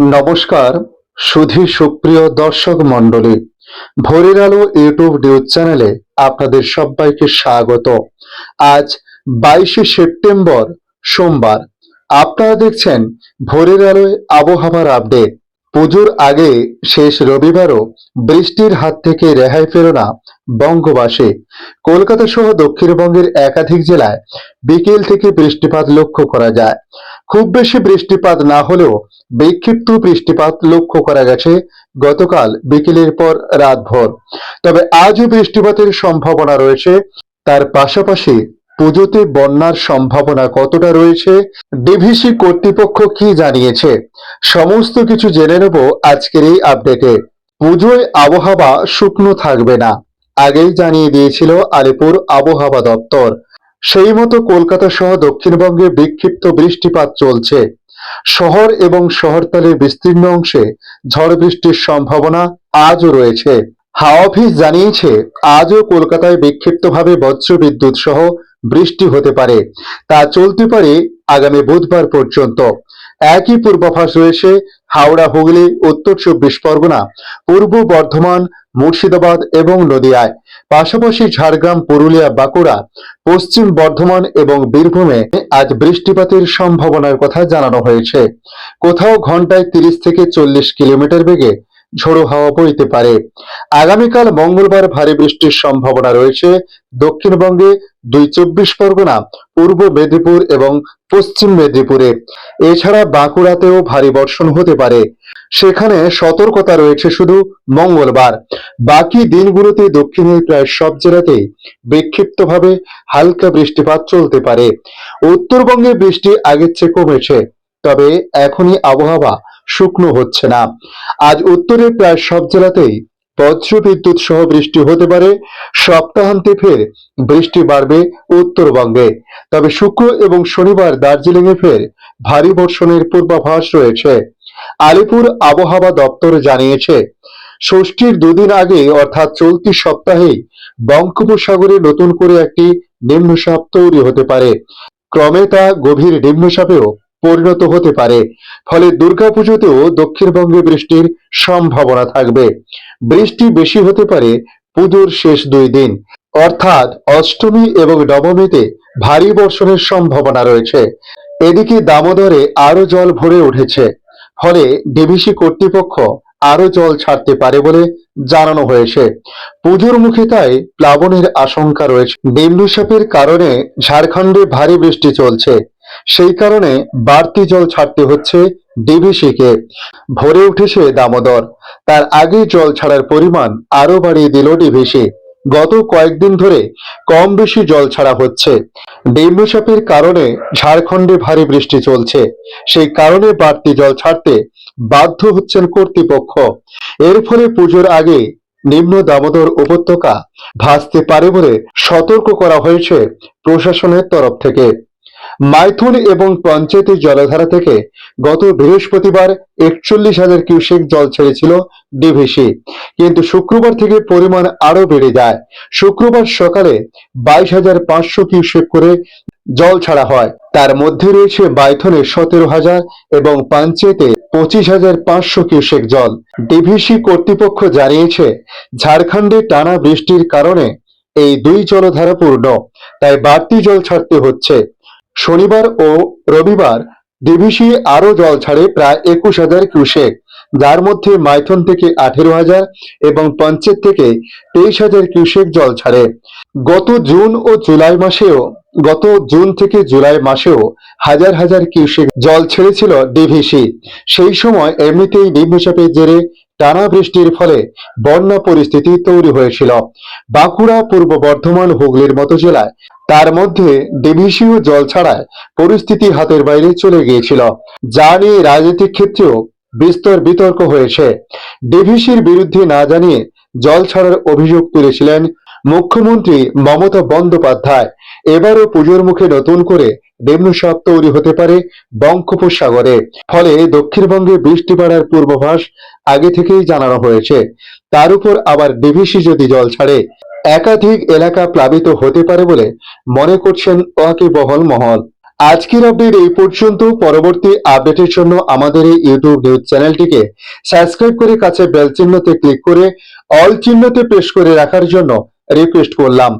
নমস্কার, সুধী সুপ্রিয় দর্শক মণ্ডলী। ভোরের আলো ইউটিউব নিউজ চ্যানেলে আপনাদের সবাইকে স্বাগত। আজ বাইশে সেপ্টেম্বর, সোমবার। আপনারা দেখছেন ভোরের আলোয় আবহাওয়ার আপডেট। পুজোর আগে শেষ রবিবারও বৃষ্টির হাত থেকে রেহাই পেল না বঙ্গবাসী। কলকাতা সহ দক্ষিণবঙ্গের একাধিক জেলায় বিকেল থেকে বৃষ্টিপাত লক্ষ্য করা যায়। খুব বেশি বৃষ্টিপাত না হলেও বিক্ষিপ্ত বৃষ্টিপাত লক্ষ্য করা গেছে গতকাল বিকেলের পর রাতভর। তবে আজও বৃষ্টিপাতের সম্ভাবনা রয়েছে। তার পাশাপাশি পুজোতে বন্যার সম্ভাবনা কতটা রয়েছে, ডিভিসি কর্তৃপক্ষ কি জানিয়েছে, সমস্ত কিছু জেনে নেব আজকের এই আপডেটে। পুজোয় আবহাওয়া শুকনো থাকবে না, আগেই জানিয়ে দিয়েছিল আলিপুর আবহাওয়া দপ্তর। সেই মতো কলকাতা সহ দক্ষিণবঙ্গে বিক্ষিপ্ত বৃষ্টিপাত চলছে। শহর এবং শহরতলির বিস্তীর্ণ অংশে ঝড় বৃষ্টির সম্ভাবনা আজও রয়েছে। হাওয়া অফিস জানিয়েছে, আজও কলকাতায় বিক্ষিপ্তভাবে বজ্রবিদ্যুৎ সহ বৃষ্টি হতে পারে। তা চলতে পারে আগামী বুধবার পর্যন্ত। একই পূর্বাভাস রয়েছে হাওড়া, হুগলি, উত্তর চব্বিশ পরগনা, পূর্ব বর্ধমান, মুর্শিদাবাদ এবং নদিয়ায়। পাশাপাশি ঝাড়গ্রাম, পুরুলিয়া, বাঁকুড়া, পশ্চিম বর্ধমান এবং বীরভূমে আজ বৃষ্টিপাতের সম্ভাবনার কথা জানানো হয়েছে। কোথাও ঘন্টায় তিরিশ থেকে চল্লিশ কিলোমিটার বেগে ঝোড়ো হাওয়া বইতে পারে। আগামীকাল মঙ্গলবার ভারী বৃষ্টির সম্ভাবনা রয়েছে। দক্ষিণবঙ্গে দুই চব্বিশ পরগনা, পূর্ব মেদিনীপুর এবং পশ্চিম মেদিনীপুরে। এছাড়া বাঁকুড়াতেও ভারী বর্ষণ হতে পারে। সেখানে সতর্কতা রয়েছে শুধু মঙ্গলবার। বাকি দিনগুলোতে দক্ষিণের প্রায় সব জেলাতেই বিক্ষিপ্তভাবে হালকা বৃষ্টিপাত চলতে পারে। উত্তরবঙ্গে বৃষ্টি আগের চেয়ে কমেছে। তবে এখনই আবহাওয়া শুকনো হচ্ছে না। আজ উত্তরের প্রায় সব জেলাতেই বজ্র বিদ্যুৎ সহ বৃষ্টি হতে পারে। সপ্তাহান্তে ফের বৃষ্টি বাড়বে উত্তরবঙ্গে। তবে শুক্র এবং শনিবার দার্জিলিং এ ফের ভারী বর্ষণের পূর্বাভাস রয়েছে। আলিপুর আবহাওয়া দপ্তর জানিয়েছে, ষষ্ঠীর দুদিন আগে অর্থাৎ চলতি সপ্তাহেই বঙ্গোপসাগরে নতুন করে একটি নিম্নচাপ তৈরি হতে পারে। ক্রমে তা গভীর নিম্নচাপেও পরিণত হতে পারে। ফলে দুর্গাপুজোতেও দক্ষিণবঙ্গে বৃষ্টির সম্ভাবনা থাকবে। বৃষ্টি বেশি হতে পারে পুজোর শেষ দুই দিন। অর্থাৎ অষ্টমী এবং নবমীতে ভারী বর্ষণের সম্ভাবনা রয়েছে। এদিকে দামোদরে আরও জল ভরে উঠেছে। ফলে ডিভিসি কর্তৃপক্ষ আরও জল ছাড়তে পারে বলে জানানো হয়েছে। পুজোর মুখে তাই প্লাবনের আশঙ্কা রয়েছে। নিম্নচাপের কারণে ঝাড়খণ্ডে ভারী বৃষ্টি চলছে। সেই কারণে বাড়তি জল ছাড়তে হচ্ছে ডিভিসিকে ভরে উঠেছে দামোদর। তার আগে জল ছাড়ার পরিমাণ আরও বাড়িয়ে দিল ডিভিসি গত কয়েকদিন ধরে কম বেশি জল ছাড়া হচ্ছে। নিম্নচাপের কারণে ঝাড়খণ্ডে ভারী বৃষ্টি চলছে। সেই কারণে বাড়তি জল ছাড়তে বাধ্য হচ্ছেন কর্তৃপক্ষ। এর ফলে পুজোর আগে নিম্ন দামোদর উপত্যকা ভাসতে পারে বলে সতর্ক করা হয়েছে প্রশাসনের তরফ থেকে। মাইথুন এবং পঞ্চায়েতের জলধারা থেকে গত বৃহস্পতিবার একচল্লিশ হাজার কিউসেক জল ছেড়েছিল ডিভিসি। কিন্তু শুক্রবার থেকে পরিমাণ আরও বেড়ে যায়। শুক্রবার সকালে বাইশ হাজার পাঁচশো কিউসেক করে জল ছাড়া হয়। তার মধ্যে রয়েছে বাইথনে সতেরো হাজার এবং পাঞ্চেতে পঁচিশ হাজার পাঁচশো কিউসেক জল। ডিভিসি কর্তৃপক্ষ জানিয়েছে, ঝাড়খণ্ডে টানা বৃষ্টির কারণে এই দুই জলধারা পূর্ণ, তাই বাড়তি জল ছাড়তে হচ্ছে। শনিবার ও রবিবার ডিভিসি আরও জল ছাড়ে প্রায় একুশ হাজার কিউসেক, যার মধ্যে মাইথন থেকে আঠেরো হাজার এবং পঞ্চায়েত থেকে তেইশ হাজার কিউসেক জল ছাড়ে। গত জুন ও জুলাই মাসেও, গত জুন থেকে জুলাই মাসেও হাজার হাজার কিউসেক জল ছেড়েছিল ডিভিসি। সেই সময় এমনিতেই নিম্নচাপের জেরে টানা বৃষ্টির ফলে বন্যা পরিস্থিতি তৈরি হয়েছিল। বাঁকুড়া পূর্ব বর্ধমান হুগলির মতো জেলায় তার মধ্যে ডিভিসিও জল ছাড়ায় পরিস্থিতি হাতের বাইরে চলে গিয়েছিল, যা নিয়ে রাজনৈতিক ক্ষেত্রেও বিস্তর বিতর্ক হয়েছে। ডিভিসির বিরুদ্ধে না জানিয়ে জল ছাড়ার অভিযোগ তুলেছিলেন মুখ্যমন্ত্রী মমতা বন্দ্যোপাধ্যায়। এবারও পুজোর মুখে নতুন করে নিম্নচাপ তৈরি হতে পারে বঙ্গোপসাগরে। ফলে দক্ষিণবঙ্গে বৃষ্টি বাড়ার পূর্বাভাস আগে থেকেই জানানো হয়েছে। তার উপর আবার ডিভিসি যদি জল ছাড়ে একাধিক এলাকা প্লাবিত হতে পারে বলে মনে করছেন ওয়াকিবহল মহল। আজকের আপডেট এই পর্যন্ত। পরবর্তী আপডেটের জন্য আমাদের এই ইউটিউব নিউজ চ্যানেলটিকে সাবস্ক্রাইব করে কাছে বেল চিহ্নতে ক্লিক করে অল চিহ্নতে প্রেস করে রাখার জন্য রিকোয়েস্ট করলাম।